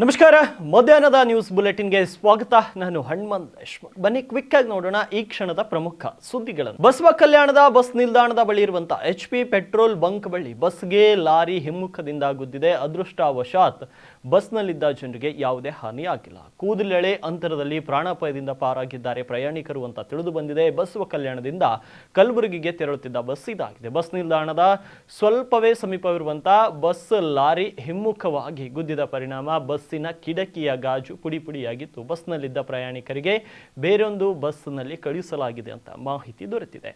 ನಮಸ್ಕಾರ, ಮಧ್ಯಾಹ್ನದ ನ್ಯೂಸ್ ಬುಲೆಟಿನ್ಗೆ ಸ್ವಾಗತ. ನಾನು ಹಣ್ಮಂತ್ ಬನ್ನಿ ಕ್ವಿಕ್ ಆಗಿ ನೋಡೋಣ ಈ ಕ್ಷಣದ ಪ್ರಮುಖ ಸುದ್ದಿಗಳನ್ನು. ಬಸವ ಕಲ್ಯಾಣದ ಬಸ್ ನಿಲ್ದಾಣದ ಬಳಿ ಇರುವಂತಹ ಎಚ್ ಪಿ ಪೆಟ್ರೋಲ್ ಬಂಕ್ ಬಳಿ ಬಸ್ಗೆ ಲಾರಿ ಹಿಮ್ಮುಖದಿಂದ ಗುದ್ದಿದೆ. ಅದೃಷ್ಟವಶಾತ್ ಬಸ್ನಲ್ಲಿದ್ದ ಜನರಿಗೆ ಯಾವುದೇ ಹಾನಿಯಾಗಿಲ್ಲ ಕೂದಲೆಳೆ ಅಂತರದಲ್ಲಿ ಪ್ರಾಣಾಪಾಯದಿಂದ ಪಾರಾಗಿದ್ದಾರೆ ಪ್ರಯಾಣಿಕರು ಅಂತ ತಿಳಿದು ಬಂದಿದೆ ಬಸವ ಕಲ್ಯಾಣದಿಂದ ಕಲಬುರಗಿಗೆ ತೆರಳುತ್ತಿದ್ದ ಬಸ್ ಇದಾಗಿದೆ. ಬಸ್ ನಿಲ್ದಾಣದ ಸ್ವಲ್ಪವೇ ಸಮೀಪವಿರುವಂತಹ ಬಸ್ ಲಾರಿ ಹಿಮ್ಮುಖವಾಗಿ ಗುದ್ದಿದ ಪರಿಣಾಮ. ಬಸ್ಸಿನ ಕಿಡಕಿಯ ಗಾಜು ಪುಡಿ ಪುಡಿಯಾಗಿತ್ತು ಬಸ್ನಲ್ಲಿದ್ದ ಪ್ರಯಾಣಿಕರಿಗೆ ಬೇರೊಂದು ಬಸ್ನಲ್ಲಿ ಕಳುಹಿಸಲಾಗಿದೆ ಅಂತ ಮಾಹಿತಿ ದೊರೆತಿದೆ.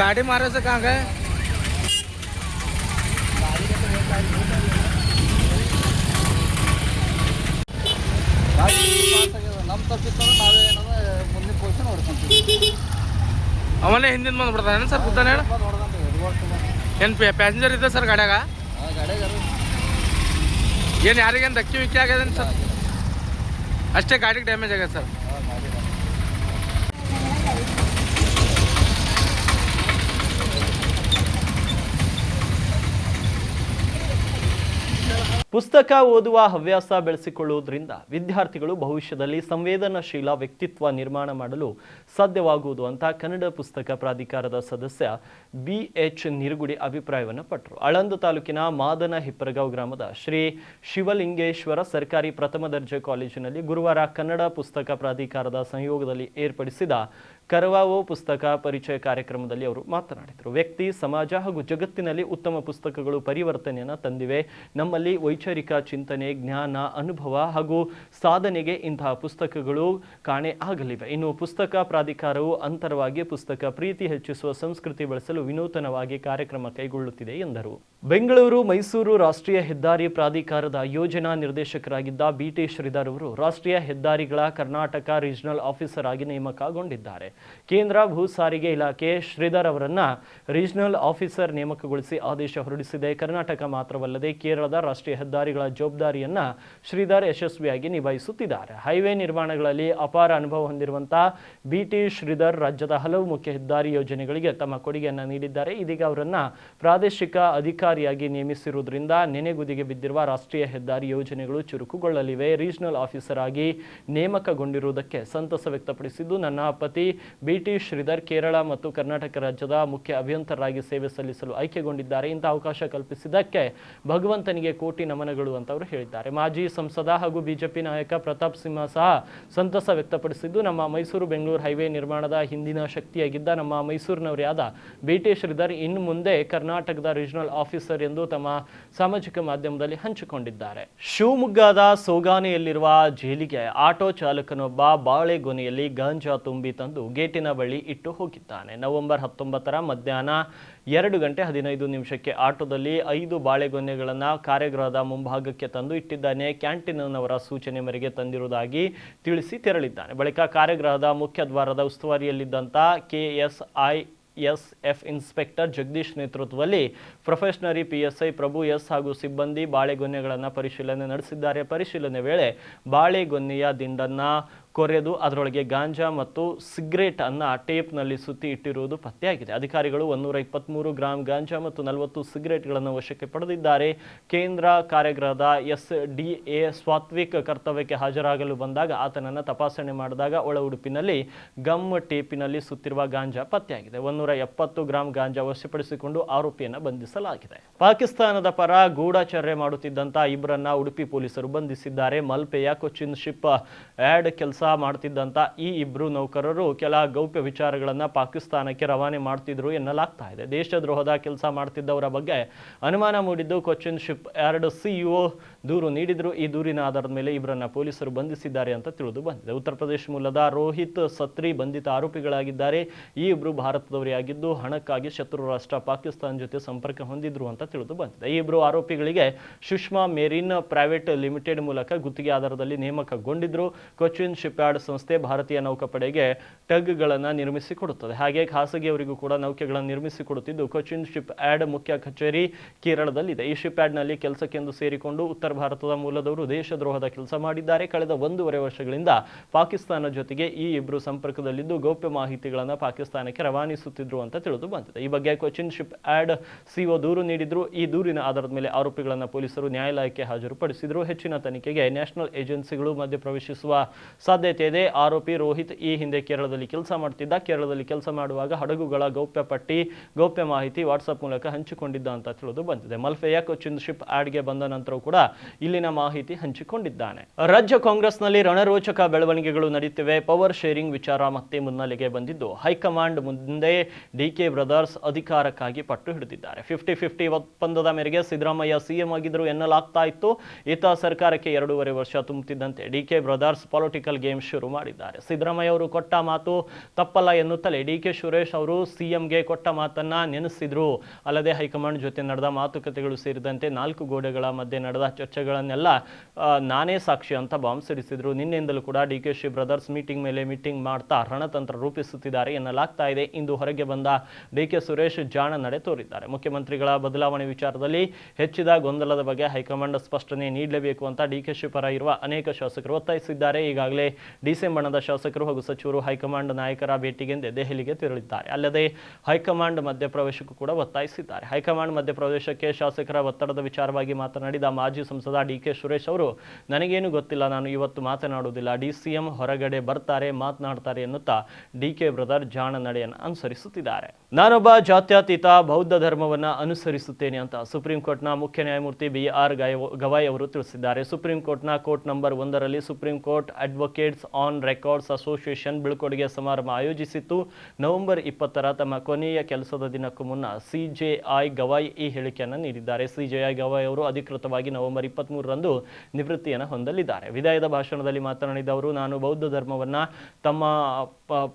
होकर गाडी मारायचं का काय ನಮ್ಮ ತಪ್ಪಿತ್ತು ನಾವೇ ಏನಂದ್ರೆ ಮುಂದಿನ ಪೊಸಿಷನ್ ಹೊಡ್ಕೊಂತೀವಿ ಅವನೇ ಹಿಂದಿನ ಬಂದು ಬಿಡ್ತಾನೆ ಸರ್ ಕೂತಾನೆ ಹೇಳ ಬಂದು ಹೊಡ್ಕೊಂತೀವಿ ರಿವರ್ಸ್ ಏನು ಪ್ಯಾಸೆಂಜರ್ ಇದೆ ಸರ್ ಗಾಡ್ಯಾಗ ಗಾಡಿಯಾಗ ಏನು ಯಾರಿಗೇನು ಧಕ್ಕಿ ವಿಕ್ಕಿ ಆಗ್ಯದೇನು ಸರ್ ಅಷ್ಟೇ ಗಾಡಿಗೆ ಡ್ಯಾಮೇಜ್ ಆಗ್ಯದ ಸರ್ ಪುಸ್ತಕ ಓದುವ ಹವ್ಯಾಸ ಬೆಳೆಸಿಕೊಳ್ಳುವುದರಿಂದ ವಿದ್ಯಾರ್ಥಿಗಳು ಭವಿಷ್ಯದಲ್ಲಿ ಸಂವೇದನಾಶೀಲ ವ್ಯಕ್ತಿತ್ವ ನಿರ್ಮಾಣ ಮಾಡಲು ಸಾಧ್ಯವಾಗುವುದು ಅಂತ ಕನ್ನಡ ಪುಸ್ತಕ ಪ್ರಾಧಿಕಾರದ ಸದಸ್ಯ ಬಿ ಎಚ್ ನಿರುಗುಡಿ ಅಭಿಪ್ರಾಯವನ್ನು ಪಟ್ಟರು. ಆಳಂದ ತಾಲೂಕಿನ ಮಾದನ ಹಿಪ್ಪರಗಾಂವ್ ಗ್ರಾಮದ ಶ್ರೀ ಶಿವಲಿಂಗೇಶ್ವರ ಸರ್ಕಾರಿ ಪ್ರಥಮ ದರ್ಜೆ ಕಾಲೇಜಿನಲ್ಲಿ ಗುರುವಾರ ಕನ್ನಡ ಪುಸ್ತಕ ಪ್ರಾಧಿಕಾರದ ಸಂಯೋಗದಲ್ಲಿ ಏರ್ಪಡಿಸಿದ ಕರವಾವೋ ಪುಸ್ತಕ ಪರಿಚಯ ಕಾರ್ಯಕ್ರಮದಲ್ಲಿ ಅವರು ಮಾತನಾಡಿದರು. ವ್ಯಕ್ತಿ, ಸಮಾಜ ಹಾಗೂ ಜಗತ್ತಿನಲ್ಲಿ ಉತ್ತಮ ಪುಸ್ತಕಗಳು ಪರಿವರ್ತನೆಯನ್ನು ತಂದಿವೆ. ನಮ್ಮಲ್ಲಿ ವೈಚಾರಿಕ ಚಿಂತನೆ, ಜ್ಞಾನ, ಅನುಭವ ಹಾಗೂ ಸಾಧನೆಗೆ ಇಂತಹ ಪುಸ್ತಕಗಳು ಕಾಣೆ ಆಗಲಿವೆ. ಇನ್ನು ಪುಸ್ತಕ ಪ್ರಾಧಿಕಾರವು ಅಂತರವಾಗಿ ಪುಸ್ತಕ ಪ್ರೀತಿ ಹೆಚ್ಚಿಸುವ ಸಂಸ್ಕೃತಿ ಬೆಳೆಸಲು ವಿನೂತನವಾಗಿ ಕಾರ್ಯಕ್ರಮ ಕೈಗೊಳ್ಳುತ್ತಿದೆ ಎಂದರು. ಬೆಂಗಳೂರು, ಮೈಸೂರು ರಾಷ್ಟ್ರೀಯ ಹೆದ್ದಾರಿ ಪ್ರಾಧಿಕಾರದ ಯೋಜನಾ ನಿರ್ದೇಶಕರಾಗಿದ್ದ ಬಿ ಟಿ ಶ್ರೀಧರ್ ಅವರು ರಾಷ್ಟ್ರೀಯ ಹೆದ್ದಾರಿಗಳ ಕರ್ನಾಟಕ ರೀಜನಲ್ ಆಫೀಸರ್ ಆಗಿ ನೇಮಕಗೊಂಡಿದ್ದಾರೆ. ಕೇಂದ್ರ ಭೂ ಸಾರಿಗೆ ಇಲಾಖೆ ಶ್ರೀಧರ್ ಅವರನ್ನ ರೀಜನಲ್ ಆಫೀಸರ್ ನೇಮಕಗೊಳಿಸಿ ಆದೇಶ ಹೊರಡಿಸಿದೆ. ಕರ್ನಾಟಕ ಮಾತ್ರವಲ್ಲದೆ ಕೇರಳದ ರಾಷ್ಟ್ರೀಯ ಹೆದ್ದಾರಿಗಳ ಜವಾಬ್ದಾರಿಯನ್ನ ಶ್ರೀಧರ್ ಯಶಸ್ವಿಯಾಗಿ ನಿಭಾಯಿಸುತ್ತಿದ್ದಾರೆ. ಹೈವೇ ನಿರ್ಮಾಣಗಳಲ್ಲಿ ಅಪಾರ ಅನುಭವ ಹೊಂದಿರುವಂತಹ ಬಿಟಿ ಶ್ರೀಧರ್ ರಾಜ್ಯದ ಹಲವು ಮುಖ್ಯ ಹೆದ್ದಾರಿ ಯೋಜನೆಗಳಿಗೆ ತಮ್ಮ ಕೊಡುಗೆಯನ್ನು ನೀಡಿದ್ದಾರೆ. ಇದೀಗ ಅವರನ್ನ ಪ್ರಾದೇಶಿಕ ಅಧಿಕಾರಿಯಾಗಿ ನೇಮಿಸಿರುವುದರಿಂದ ನೆನೆಗುದಿಗೆ ಬಿದ್ದಿರುವ ರಾಷ್ಟ್ರೀಯ ಹೆದ್ದಾರಿ ಯೋಜನೆಗಳು ಚುರುಕುಗೊಳ್ಳಲಿವೆ. ರೀಜನಲ್ ಆಫೀಸರ್ ಆಗಿ ನೇಮಕಗೊಂಡಿರುವುದಕ್ಕೆ ಸಂತಸ ವ್ಯಕ್ತಪಡಿಸಿದ್ದು, ನನ್ನ ಪತಿ ಬಿಟಿ ಶ್ರೀಧರ್ ಕೇರಳ ಮತ್ತು ಕರ್ನಾಟಕ ರಾಜ್ಯದ ಮುಖ್ಯ ಅಭಿಯಂತರರಾಗಿ ಸೇವೆ ಸಲ್ಲಿಸಲು ಆಯ್ಕೆಗೊಂಡಿದ್ದಾರೆ. ಇಂಥ ಅವಕಾಶ ಕಲ್ಪಿಸಿದ್ದಕ್ಕೆ ಭಗವಂತನಿಗೆ ಕೋಟಿ ನಮನಗಳು ಅಂತ ಅವರು ಹೇಳಿದ್ದಾರೆ. ಮಾಜಿ ಸಂಸದ ಹಾಗೂ ಬಿಜೆಪಿ ನಾಯಕ ಪ್ರತಾಪ್ ಸಿಂಹ ಸಹ ಸಂತಸ ವ್ಯಕ್ತಪಡಿಸಿದ್ದು, ನಮ್ಮ ಮೈಸೂರು ಬೆಂಗಳೂರು ಹೈವೇ ನಿರ್ಮಾಣದ ಹಿಂದಿನ ಶಕ್ತಿಯಾಗಿದ್ದ ನಮ್ಮ ಮೈಸೂರಿನವರೇ ಆದ ಬಿಟಿ ಶ್ರೀಧರ್ ಇನ್ನು ಮುಂದೆ ಕರ್ನಾಟಕದ ರೀಜನಲ್ ಆಫೀಸರ್ ಎಂದು ತಮ್ಮ ಸಾಮಾಜಿಕ ಮಾಧ್ಯಮದಲ್ಲಿ ಹಂಚಿಕೊಂಡಿದ್ದಾರೆ. ಶಿವಮೊಗ್ಗದ ಸೋಗಾನೆಯಲ್ಲಿರುವ ಜೈಲಿಗೆ ಆಟೋ ಚಾಲಕನೊಬ್ಬ ಬಾಳೆಗೊನೆಯಲ್ಲಿ ಗಾಂಜಾ ತುಂಬಿ ತಂದು ಗೇಟಿನ ಬಳಿ ಇಟ್ಟು ಹೋಗಿದ್ದಾನೆ. ನವೆಂಬರ್ ಹತ್ತೊಂಬತ್ತರ ಮಧ್ಯಾಹ್ನ ಎರಡು ಗಂಟೆ ಹದಿನೈದು ನಿಮಿಷಕ್ಕೆ ಆಟೋದಲ್ಲಿ ಐದು ಬಾಳೆಗೊನೆಗಳನ್ನು ಕಾರ್ಯಗೃಹದ ಮುಂಭಾಗಕ್ಕೆ ತಂದು ಇಟ್ಟಿದ್ದಾನೆ. ಕ್ಯಾಂಟೀನ್ನವರ ಸೂಚನೆ ಮೇರೆಗೆ ತಂದಿರುವುದಾಗಿ ತಿಳಿಸಿ ತೆರಳಿದ್ದಾನೆ. ಬಳಿಕ ಕಾರ್ಯಗೃಹದ ಮುಖ್ಯ ದ್ವಾರದ ಉಸ್ತುವಾರಿಯಲ್ಲಿದ್ದಂಥ K S I S F inspector Jagadish ನೇತೃತ್ವದಲ್ಲಿ probationary P S I Prabhu S ಹಾಗೂ ಸಿಬ್ಬಂದಿ ಬಾಳೆಗೊನ್ನೆಗಳನ್ನು ಪರಿಶೀಲನೆ ನಡೆಸಿದ್ದಾರೆ. ಪರಿಶೀಲನೆ ವೇಳೆ ಬಾಳೆಗೊನ್ನೆಯ ದಿಂಡನ್ನು ಕೊರೆದು ಅದರೊಳಗೆ ಗಾಂಜಾ ಮತ್ತು ಸಿಗರೇಟ್ ಅನ್ನ ಟೇಪ್ನಲ್ಲಿ ಸುತ್ತಿ ಇಟ್ಟಿರುವುದು ಪತ್ತೆಯಾಗಿದೆ. ಅಧಿಕಾರಿಗಳು ಒಂದೂರ ಇಪ್ಪತ್ತ್ಮೂರು ಗ್ರಾಂ ಗಾಂಜಾ ಮತ್ತು ನಲವತ್ತು ಸಿಗರೇಟ್ಗಳನ್ನು ವಶಕ್ಕೆ ಪಡೆದಿದ್ದಾರೆ. ಕೇಂದ್ರ ಕಾರ್ಯಗ್ರಹದ ಎಸ್ ಡಿ ಎ ಸ್ವಾತ್ವಿಕ್ ಕರ್ತವ್ಯಕ್ಕೆ ಹಾಜರಾಗಲು ಬಂದಾಗ ಆತನನ್ನು ತಪಾಸಣೆ ಮಾಡಿದಾಗ ಒಳ ಉಡುಪಿನಲ್ಲಿ ಗಮ್ ಟೇಪಿನಲ್ಲಿ ಸುತ್ತಿರುವ ಗಾಂಜಾ ಪತ್ತೆಯಾಗಿದೆ. ಒಂದೂರ ಎಪ್ಪತ್ತು ಗ್ರಾಂ ಗಾಂಜಾ ವಶಪಡಿಸಿಕೊಂಡು ಆರೋಪಿಯನ್ನು ಬಂಧಿಸಲಾಗಿದೆ. ಪಾಕಿಸ್ತಾನದ ಪರ ಗೂಢಾಚರ್ಯ ಮಾಡುತ್ತಿದ್ದಂತಹ ಇಬ್ಬರನ್ನ ಉಡುಪಿ ಪೊಲೀಸರು ಬಂಧಿಸಿದ್ದಾರೆ. ಮಲ್ಪೆಯ ಕೊಚ್ಚಿನ್ ಶಿಪ್ ಆ್ಯಡ್ ಕೆಲಸ ಮಾಡ್ತಿದ್ದಂಥ ಈ ಇಬ್ಬರು ನೌಕರರು ಕೆಲ ಗೌಪ್ಯ ವಿಚಾರಗಳನ್ನು ಪಾಕಿಸ್ತಾನಕ್ಕೆ ರವಾನೆ ಮಾಡ್ತಿದ್ರು ಎನ್ನಲಾಗ್ತಾ ಇದೆ. ದೇಶದ್ರೋಹದ ಕೆಲಸ ಮಾಡ್ತಿದ್ದವರ ಬಗ್ಗೆ ಅನುಮಾನ ಮೂಡಿದ್ದು ಕೊಚ್ಚಿನ್ ಶಿಪ್ ಎರಡು ಸಿಇಒ ದೂರು ನೀಡಿದ್ರು. ಈ ದೂರಿನ ಆಧಾರದ ಮೇಲೆ ಇಬ್ರನ್ನ ಪೊಲೀಸರು ಬಂಧಿಸಿದ್ದಾರೆ ಅಂತ ತಿಳಿದು ಬಂದಿದೆ. ಉತ್ತರ ಪ್ರದೇಶ ಮೂಲದ ರೋಹಿತ್ ಸತ್ರಿ ಬಂಧಿತ ಆರೋಪಿಗಳಾಗಿದ್ದಾರೆ. ಈ ಇಬ್ಬರು ಭಾರತದವರೇ ಆಗಿದ್ದು ಹಣಕ್ಕಾಗಿ ಶತ್ರು ರಾಷ್ಟ್ರ ಪಾಕಿಸ್ತಾನ ಜೊತೆ ಸಂಪರ್ಕ ಹೊಂದಿದ್ರು ಅಂತ ತಿಳಿದು ಬಂದಿದೆ. ಈ ಇಬ್ಬರು ಆರೋಪಿಗಳಿಗೆ ಸುಷ್ಮಾ ಮೇರಿನ್ ಪ್ರೈವೇಟ್ ಲಿಮಿಟೆಡ್ ಮೂಲಕ ಗುತ್ತಿಗೆ ಆಧಾರದಲ್ಲಿ ನೇಮಕಗೊಂಡಿದ್ರು. ಕೊಚ್ಚಿನ್ ಶಿಪ್ಯಾರ್ಡ್ ಸಂಸ್ಥೆ ಭಾರತೀಯ ನೌಕಾಪಡೆಗೆ ಟಗ್ಗಳನ್ನು ನಿರ್ಮಿಸಿಕೊಡುತ್ತದೆ. ಹಾಗೆ ಖಾಸಗಿಯವರಿಗೂ ಕೂಡ ನೌಕೆಗಳನ್ನು ನಿರ್ಮಿಸಿಕೊಡುತ್ತಿದ್ದು, ಕೊಚ್ಚಿನ್ ಶಿಪ್ ಆ್ಯಡ್ ಮುಖ್ಯ ಕಚೇರಿ ಕೇರಳದಲ್ಲಿದೆ. ಈ ಶಿಪ್ ಆ್ಯಡ್ನಲ್ಲಿ ಕೆಲಸಕ್ಕೆಂದು ಸೇರಿಕೊಂಡು ಉತ್ತರ ಭಾರತದ ಮೂಲದವರು ದೇಶದ್ರೋಹದ ಕೆಲಸ ಮಾಡಿದ್ದಾರೆ. ಕಳೆದ ಒಂದೂವರೆ ವರ್ಷಗಳಿಂದ ಪಾಕಿಸ್ತಾನ ಜೊತೆಗೆ ಈ ಇಬ್ಬರು ಸಂಪರ್ಕದಲ್ಲಿದ್ದು ಗೌಪ್ಯ ಮಾಹಿತಿಗಳನ್ನು ಪಾಕಿಸ್ತಾನಕ್ಕೆ ರವಾನಿಸುತ್ತಿದ್ರು ಅಂತ ತಿಳಿದು ಬಂದಿದೆ. ಈ ಬಗ್ಗೆ ಕೊಚ್ಚಿನ್ ಶಿಪ್ ಆ್ಯಡ್ ಸಿಒ ದೂರು ನೀಡಿದ್ರು. ಈ ದೂರಿನ ಆಧಾರದ ಮೇಲೆ ಆರೋಪಿಗಳನ್ನು ಪೊಲೀಸರು ನ್ಯಾಯಾಲಯಕ್ಕೆ ಹಾಜರುಪಡಿಸಿದ್ರು. ಹೆಚ್ಚಿನ ತನಿಖೆಗೆ ನ್ಯಾಷನಲ್ ಏಜೆನ್ಸಿಗಳು ಮಧ್ಯ ಪ್ರವೇಶಿಸುವ ಸಾಧ್ಯತೆ ಇದೆ ಆರೋಪಿ ರೋಹಿತ್ ಈ ಹಿಂದೆ ಕೇರಳದಲ್ಲಿ ಕೆಲಸ ಮಾಡ್ತಿದ್ದ. ಕೇರಳದಲ್ಲಿ ಕೆಲಸ ಮಾಡುವಾಗ ಹಡಗುಗಳ ಗೌಪ್ಯ ಪಟ್ಟಿ, ಗೌಪ್ಯ ಮಾಹಿತಿ ವಾಟ್ಸಪ್ ಮೂಲಕ ಹಂಚಿಕೊಂಡಿದ್ದ ಅಂತ ತಿಳಿದು ಬಂದಿದೆ. ಮಲ್ಫೆಯ ಕೊಚ್ಚಿನ್ ಶಿಪ್ ಆಡ್ಗೆ ಬಂದ ನಂತರವೂ ಕೂಡ ಇಲ್ಲಿನ ಮಾಹಿತಿ ಹಂಚಿಕೊಂಡಿದ್ದಾನೆ. ರಾಜ್ಯ ಕಾಂಗ್ರೆಸ್ನಲ್ಲಿ ರಣರೋಚಕ ಬೆಳವಣಿಗೆಗಳು ನಡೆಯುತ್ತಿವೆ ಪವರ್ ಶೇರಿಂಗ್ ವಿಚಾರ ಮತ್ತೆ ಮುನ್ನೆಲೆಗೆ ಬಂದಿದ್ದು. ಹೈಕಮಾಂಡ್ ಮುಂದೆ ಡಿಕೆ ಬ್ರದರ್ಸ್ ಅಧಿಕಾರಕ್ಕಾಗಿ ಪಟ್ಟು ಹಿಡಿದಿದ್ದಾರೆ. ಫಿಫ್ಟಿ ಫಿಫ್ಟಿ ಒಪ್ಪಂದದ ಮೇರೆಗೆ ಸಿದ್ದರಾಮಯ್ಯ ಸಿಎಂ ಆಗಿದ್ರು ಎನ್ನಲಾಗ್ತಾ ಇತ್ತು. ಈತ ಸರ್ಕಾರಕ್ಕೆ ಎರಡೂವರೆ ವರ್ಷ ತುಂಬುತ್ತಿದ್ದಂತೆ D K brothers political game ಶುರು ಮಾಡಿದ್ದಾರೆ. ಸಿದ್ದರಾಮಯ್ಯ ಅವರು ಕೊಟ್ಟ ಮಾತು ತಪ್ಪಲ್ಲ ಎನ್ನುತ್ತಲೇ ಡಿಕೆ ಸುರೇಶ್ ಅವರು ಸಿಎಂಗೆ ಕೊಟ್ಟ ಮಾತನ್ನ ನೆನೆಸಿದ್ರು. ಅಲ್ಲದೆ ಹೈಕಮಾಂಡ್ ಜೊತೆ ನಡೆದ ಮಾತುಕತೆಗಳು ಸೇರಿದಂತೆ ನಾಲ್ಕು ಗೋಡೆಗಳ ಮಧ್ಯೆ ನಡೆದ ಚರ್ಚೆಗಳನ್ನೆಲ್ಲ ನಾನೇ ಸಾಕ್ಷಿ ಅಂತ ಬಾಂಬ್ ಸಿಡಿಸಿದ್ರು. ನಿನ್ನೆಯಿಂದಲೂ ಕೂಡ D K she brothers meeting ಮೇಲೆ ಮೀಟಿಂಗ್ ಮಾಡ್ತಾ ರಣತಂತ್ರ ರೂಪಿಸುತ್ತಿದ್ದಾರೆ ಎನ್ನಲಾಗ್ತಾ ಇದೆ. ಇಂದು ಹೊರಗೆ ಬಂದ ಡಿ ಕೆ ಸುರೇಶ್ ಜಾಣ ನಡೆ ತೋರಿದ್ದಾರೆ. ಮುಖ್ಯಮಂತ್ರಿಗಳ ಬದಲಾವಣೆ ವಿಚಾರದಲ್ಲಿ ಹೆಚ್ಚಿದ ಗೊಂದಲದ ಬಗ್ಗೆ ಹೈಕಮಾಂಡ್ ಸ್ಪಷ್ಟನೆ ನೀಡಲೇಬೇಕು ಅಂತ ಡಿ ಕೆ ಶಿ ಪರ ಇರುವ ಅನೇಕ ಶಾಸಕರು ಒತ್ತಾಯಿಸಿದ್ದಾರೆ. ಈಗಾಗಲೇ ಡಿಸೆಂಬರ್ ಬಣದ ಶಾಸಕರು ಹಾಗೂ ಸಚಿವರು ಹೈಕಮಾಂಡ್ ನಾಯಕರ ಭೇಟಿಗೆಂದೇ ದೆಹಲಿಗೆ ತೆರಳಿದ್ದಾರೆ. ಅಲ್ಲದೆ ಹೈಕಮಾಂಡ್ ಮಧ್ಯಪ್ರವೇಶಕ್ಕೂ ಕೂಡ ಒತ್ತಾಯಿಸಿದ್ದಾರೆ. ಹೈಕಮಾಂಡ್ ಮಧ್ಯಪ್ರವೇಶಕ್ಕೆ ಶಾಸಕರ ಒತ್ತಡದ ವಿಚಾರವಾಗಿ ಮಾತನಾಡಿದ ಮಾಜಿ ಸಂಸದ ಡಿ ಕೆ ಸುರೇಶ್ ಅವರು, ನನಗೇನು ಗೊತ್ತಿಲ್ಲ, ನಾನು ಇವತ್ತು ಮಾತನಾಡುವುದಿಲ್ಲ. ಡಿ ಹೊರಗಡೆ ಬರ್ತಾರೆ, ಮಾತನಾಡ್ತಾರೆ ಎನ್ನುತ್ತಾ ಡಿ ಕೆ ಬ್ರದರ್ ಜಾಣ ನಡೆಯನ್ನು ಅನುಸರಿಸುತ್ತಿದ್ದಾರೆ. ನಾನೊಬ್ಬ ಜಾತ್ಯತೀತ ಬೌದ್ಧ ಧರ್ಮವನ್ನು ಅನುಸರಿಸುತ್ತೇನೆ ಅಂತ ಸುಪ್ರೀಂ ಕೋರ್ಟ್ನ ಮುಖ್ಯ ನ್ಯಾಯಮೂರ್ತಿ ಬಿ ಆರ್ ಗವಾಯ್ ಅವರು ತಿಳಿಸಿದ್ದಾರೆ. ಸುಪ್ರೀಂ ಕೋರ್ಟ್ನ ಕೋರ್ಟ್ ನಂಬರ್ ಒಂದರಲ್ಲಿ supreme court on records association ಬೀಳ್ಕೊಡುಗೆ ಸಮಾರಂಭ ಆಯೋಜಿಸಿತ್ತು. ನವೆಂಬರ್ ಇಪ್ಪತ್ತರ ತಮ್ಮ ಕೊನೆಯ ಕೆಲಸದ ದಿನಕ್ಕೂ ಮುನ್ನ ಸಿಜೆಐ ಗವಾಯ್ ಈ ಹೇಳಿಕೆಯನ್ನು ನೀಡಿದ್ದಾರೆ. ಸಿಜೆಐ ಗವಾಯ್ ಅವರು ಅಧಿಕೃತವಾಗಿ ನವೆಂಬರ್ ಇಪ್ಪತ್ತ್ಮೂರರಂದು ನಿವೃತ್ತಿಯನ್ನು ಹೊಂದಲಿದ್ದಾರೆ. ವಿದಾಯದ ಭಾಷಣದಲ್ಲಿ ಮಾತನಾಡಿದ ಅವರು, ನಾನು ಬೌದ್ಧ ಧರ್ಮವನ್ನ ತಮ್ಮ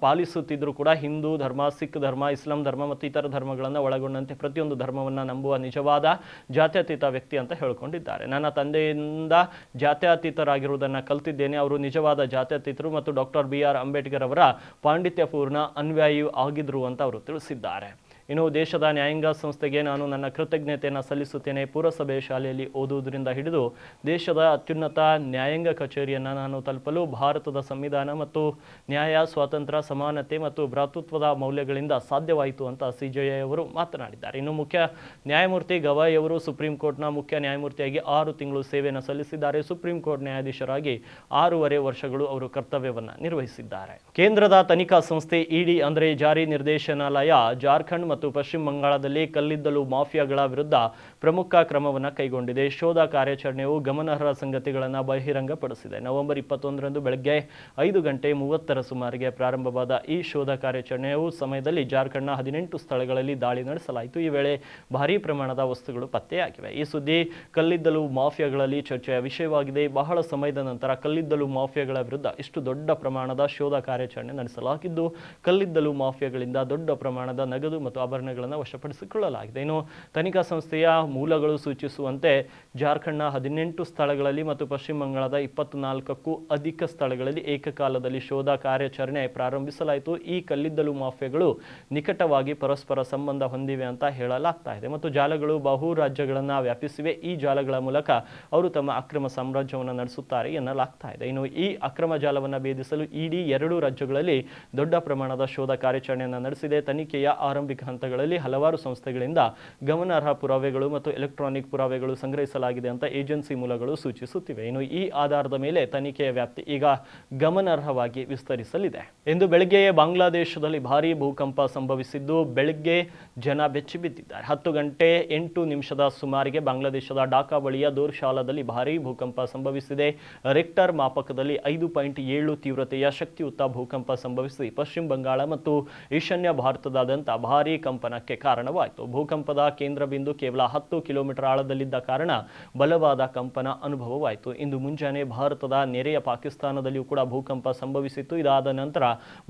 ಪಾಲಿಸುತ್ತಿದ್ದರೂ ಕೂಡ ಹಿಂದೂ ಧರ್ಮ, ಸಿಖ್ ಧರ್ಮ, ಇಸ್ಲಾಂ ಧರ್ಮ ಮತ್ತು ಇತರ ಧರ್ಮಗಳನ್ನು ಒಳಗೊಂಡಂತೆ ಪ್ರತಿಯೊಂದು ಧರ್ಮವನ್ನು ನಂಬುವ ನಿಜವಾದ ಜಾತ್ಯತೀತ ವ್ಯಕ್ತಿ ಅಂತ ಹೇಳಿಕೊಂಡಿದ್ದಾರೆ. ನನ್ನ ತಂದೆಯಿಂದ ಜಾತ್ಯತೀತರಾಗಿರುವುದನ್ನು ಕಲ್ತಿದ್ದೇನೆ. ಅವರು ನಿಜವಾದ ಜಾತ್ಯತೀತರು ಮತ್ತು ಡಾಕ್ಟರ್ ಬಿ ಆರ್ ಅಂಬೇಡ್ಕರ್ ಅವರ ಪಾಂಡಿತ್ಯಪೂರ್ಣ ಅನ್ವಯು ಆಗಿದ್ರು ಅಂತ ಅವರು ತಿಳಿಸಿದ್ದಾರೆ. ಇನ್ನು ದೇಶದ ನ್ಯಾಯಾಂಗ ಸಂಸ್ಥೆಗೆ ನಾನು ನನ್ನ ಕೃತಜ್ಞತೆಯನ್ನು ಸಲ್ಲಿಸುತ್ತೇನೆ. ಪುರಸಭೆ ಶಾಲೆಯಲ್ಲಿ ಓದುವುದರಿಂದ ಹಿಡಿದು ದೇಶದ ಅತ್ಯುನ್ನತ ನ್ಯಾಯಾಂಗ ಕಚೇರಿಯನ್ನು ನಾನು ತಲುಪಲು ಭಾರತದ ಸಂವಿಧಾನ ಮತ್ತು ನ್ಯಾಯ, ಸ್ವಾತಂತ್ರ್ಯ, ಸಮಾನತೆ ಮತ್ತು ಭ್ರಾತೃತ್ವದ ಮೌಲ್ಯಗಳಿಂದ ಸಾಧ್ಯವಾಯಿತು ಅಂತ ಸಿಜೆಐ ಅವರು ಮಾತನಾಡಿದ್ದಾರೆ. ಇನ್ನು ಮುಖ್ಯ ನ್ಯಾಯಮೂರ್ತಿ ಗವಾಯ್ ಅವರು ಸುಪ್ರೀಂ ಕೋರ್ಟ್ನ ಮುಖ್ಯ ನ್ಯಾಯಮೂರ್ತಿಯಾಗಿ ಆರು ತಿಂಗಳು ಸೇವೆಯನ್ನು ಸಲ್ಲಿಸಿದ್ದಾರೆ. ಸುಪ್ರೀಂ ಕೋರ್ಟ್ ನ್ಯಾಯಾಧೀಶರಾಗಿ ಆರೂವರೆ ವರ್ಷಗಳು ಅವರು ಕರ್ತವ್ಯವನ್ನು ನಿರ್ವಹಿಸಿದ್ದಾರೆ. ಕೇಂದ್ರದ ತನಿಖಾ ಸಂಸ್ಥೆ ಇಡಿ ಅಂದರೆ ಜಾರಿ ನಿರ್ದೇಶನಾಲಯ ಜಾರ್ಖಂಡ್ ಮತ್ತು ಪಶ್ಚಿಮ ಬಂಗಾಳದಲ್ಲಿ ಕಲ್ಲಿದ್ದಲು ಮಾಫಿಯಾಗಳ ವಿರುದ್ಧ ಪ್ರಮುಖ ಕ್ರಮವನ್ನು ಕೈಗೊಂಡಿದೆ. ಶೋಧ ಕಾರ್ಯಾಚರಣೆಯು ಗಮನಾರ್ಹ ಸಂಗತಿಗಳನ್ನು ಬಹಿರಂಗಪಡಿಸಿದೆ. ನವೆಂಬರ್ ಇಪ್ಪತ್ತೊಂದರಂದು ಬೆಳಗ್ಗೆ ಐದು ಗಂಟೆ ಮೂವತ್ತರ ಸುಮಾರಿಗೆ ಪ್ರಾರಂಭವಾದ ಈ ಶೋಧ ಕಾರ್ಯಾಚರಣೆಯು ಸಮಯದಲ್ಲಿ ಜಾರ್ಖಂಡ್ನ ಹದಿನೆಂಟು ಸ್ಥಳಗಳಲ್ಲಿ ದಾಳಿ ನಡೆಸಲಾಯಿತು. ಈ ವೇಳೆ ಭಾರೀ ಪ್ರಮಾಣದ ವಸ್ತುಗಳು ಪತ್ತೆಯಾಗಿವೆ. ಈ ಸುದ್ದಿ ಕಲ್ಲಿದ್ದಲು ಮಾಫಿಯಾಗಳಲ್ಲಿ ಚರ್ಚೆಯ ವಿಷಯವಾಗಿದೆ. ಬಹಳ ಸಮಯದ ನಂತರ ಕಲ್ಲಿದ್ದಲು ಮಾಫಿಯಾಗಳ ವಿರುದ್ಧ ಇಷ್ಟು ದೊಡ್ಡ ಪ್ರಮಾಣದ ಶೋಧ ಕಾರ್ಯಾಚರಣೆ ನಡೆಸಲಾಗಿದ್ದು, ಕಲ್ಲಿದ್ದಲು ಮಾಫಿಯಾಗಳಿಂದ ದೊಡ್ಡ ಪ್ರಮಾಣದ ನಗದು ಮತ್ತು ಆಭರಣಗಳನ್ನು ವಶಪಡಿಸಿಕೊಳ್ಳಲಾಗಿದೆ. ಇನ್ನು ತನಿಖಾ ಸಂಸ್ಥೆಯ ಮೂಲಗಳು ಸೂಚಿಸುವಂತೆ ಜಾರ್ಖಂಡ್ನ ಹದಿನೆಂಟು ಸ್ಥಳಗಳಲ್ಲಿ ಮತ್ತು ಪಶ್ಚಿಮ ಬಂಗಾಳದ ಇಪ್ಪತ್ನಾಲ್ಕಕ್ಕೂ ಅಧಿಕ ಸ್ಥಳಗಳಲ್ಲಿ ಏಕಕಾಲದಲ್ಲಿ ಶೋಧ ಕಾರ್ಯಾಚರಣೆ ಪ್ರಾರಂಭಿಸಲಾಯಿತು. ಈ ಕಲ್ಲಿದ್ದಲು ಮಾಫಿಯಾಗಳು ನಿಕಟವಾಗಿ ಪರಸ್ಪರ ಸಂಬಂಧ ಹೊಂದಿವೆ ಅಂತ ಹೇಳಲಾಗ್ತಾ ಇದೆ. ಮತ್ತು ಜಾಲಗಳು ಬಹು ರಾಜ್ಯಗಳನ್ನು ವ್ಯಾಪಿಸಿವೆ. ಈ ಜಾಲಗಳ ಮೂಲಕ ಅವರು ತಮ್ಮ ಅಕ್ರಮ ಸಾಮ್ರಾಜ್ಯವನ್ನು ನಡೆಸುತ್ತಾರೆ ಎನ್ನಲಾಗ್ತಾ ಇದೆ. ಇನ್ನು ಈ ಅಕ್ರಮ ಜಾಲವನ್ನು ಭೇದಿಸಲು ಇಡೀ ಎರಡು ರಾಜ್ಯಗಳಲ್ಲಿ ದೊಡ್ಡ ಪ್ರಮಾಣದ ಶೋಧ ಕಾರ್ಯಾಚರಣೆಯನ್ನು ನಡೆಸಿದೆ. ತನಿಖೆಯ ಆರಂಭಿಕ ಹಂತಗಳಲ್ಲಿ ಹಲವಾರು ಸಂಸ್ಥೆಗಳಿಂದ ಗಮನಾರ್ಹ ಪುರಾವೆಗಳು ಮತ್ತು ಎಲೆಕ್ಟ್ರಾನಿಕ್ ಪುರಾವೆಗಳು ಸಂಗ್ರಹಿಸಲಾಗಿದೆ ಅಂತ ಏಜೆನ್ಸಿ ಮೂಲಗಳು ಸೂಚಿಸುತ್ತಿವೆ. ಇನ್ನು ಈ ಆಧಾರದ ಮೇಲೆ ತನಿಖೆಯ ವ್ಯಾಪ್ತಿ ಈಗ ಗಮನಾರ್ಹವಾಗಿ ವಿಸ್ತರಿಸಲಿದೆ. ಇಂದು ಬೆಳಗ್ಗೆಯೇ ಬಾಂಗ್ಲಾದೇಶದಲ್ಲಿ ಭಾರೀ ಭೂಕಂಪ ಸಂಭವಿಸಿದ್ದು ಬೆಳಗ್ಗೆ ಜನ ಬೆಚ್ಚಿ ಬಿದ್ದಿದ್ದಾರೆ. ಹತ್ತು ಗಂಟೆ ಎಂಟು ನಿಮಿಷದ ಸುಮಾರಿಗೆ ಬಾಂಗ್ಲಾದೇಶದ ಢಾಕಾ ಬಳಿಯ ದೋರ್ಶಾಲಾದಲ್ಲಿ ಭಾರೀ ಭೂಕಂಪ ಸಂಭವಿಸಿದೆ. ರೆಕ್ಟರ್ ಮಾಪಕದಲ್ಲಿ ಐದು ಪಾಯಿಂಟ್ ಏಳು ತೀವ್ರತೆಯ ಶಕ್ತಿಯುತ ಭೂಕಂಪ ಸಂಭವಿಸಿ ಪಶ್ಚಿಮ ಬಂಗಾಳ ಮತ್ತು ಈಶಾನ್ಯ ಭಾರತದಾದ್ಯಂತ ಭಾರೀ ಕಂಪನಕ್ಕೆ ಕಾರಣವಾಯಿತು. ಭೂಕಂಪದ ಕೇಂದ್ರ ಬಿಂದು ಕೇವಲ ಹತ್ತು ಕಿಲೋಮೀಟರ್ ಆಳದಲ್ಲಿದ್ದ ಕಾರಣ ಬಲವಾದ ಕಂಪನ ಅನುಭವವಾಯಿತು. ಇಂದು ಮುಂಜಾನೆ ಭಾರತದ ನೆರೆಯ ಪಾಕಿಸ್ತಾನದಲ್ಲಿಯೂ ಕೂಡ ಭೂಕಂಪ ಸಂಭವಿಸಿತ್ತು. ಇದಾದ ನಂತರ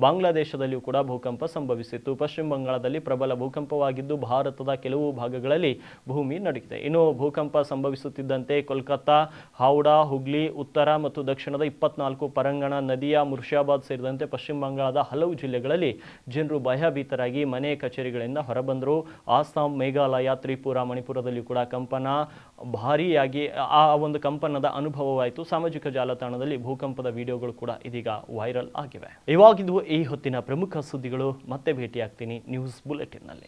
ಬಾಂಗ್ಲಾದೇಶದಲ್ಲಿಯೂ ಕೂಡ ಭೂಕಂಪ ಸಂಭವಿಸಿತ್ತು. ಪಶ್ಚಿಮ ಬಂಗಾಳದಲ್ಲಿ ಪ್ರಬಲ ಭೂಕಂಪವಾಗಿದ್ದು ಭಾರತದ ಕೆಲವು ಭಾಗಗಳಲ್ಲಿ ಭೂಮಿ ನಡುಗಿದೆ. ಇನ್ನು ಭೂಕಂಪ ಸಂಭವಿಸುತ್ತಿದ್ದಂತೆ ಕೋಲ್ಕತ್ತಾ, ಹೌಡಾ, ಹುಗ್ಲಿ, ಉತ್ತರ ಮತ್ತು ದಕ್ಷಿಣದ ಇಪ್ಪತ್ನಾಲ್ಕು ಪರಂಗಣ, ನದಿಯ, ಮುರ್ಷಿಯಾಬಾದ್ ಸೇರಿದಂತೆ ಪಶ್ಚಿಮ ಬಂಗಾಳದ ಹಲವು ಜಿಲ್ಲೆಗಳಲ್ಲಿ ಜನರು ಭಯಭೀತರಾಗಿ ಮನೆ ಕಚೇರಿಗಳಿಂದ ಹೊರಬಂದರು ಆಸ್ಸಾಂ ಮೇಘಾಲಯ, ತ್ರಿಪುರ, ಮಣಿಪುರದಲ್ಲಿ ಕೂಡ ಕಂಪನ ಭಾರಿಯಾಗಿ, ಆ ಒಂದು ಕಂಪನದ ಅನುಭವವಾಯಿತು. ಸಾಮಾಜಿಕ ಜಾಲತಾಣದಲ್ಲಿ ಭೂಕಂಪದ ವಿಡಿಯೋಗಳು ಕೂಡ ಇದೀಗ ವೈರಲ್ ಆಗಿವೆ. ಇವಾಗಿದ್ದು ಈ ಹೊತ್ತಿನ ಪ್ರಮುಖ ಸುದ್ದಿಗಳು ಮತ್ತೆ ಭೇಟಿಯಾಗ್ತೀನಿ ನ್ಯೂಸ್ ಬುಲೆಟಿನ್ನಲ್ಲಿ.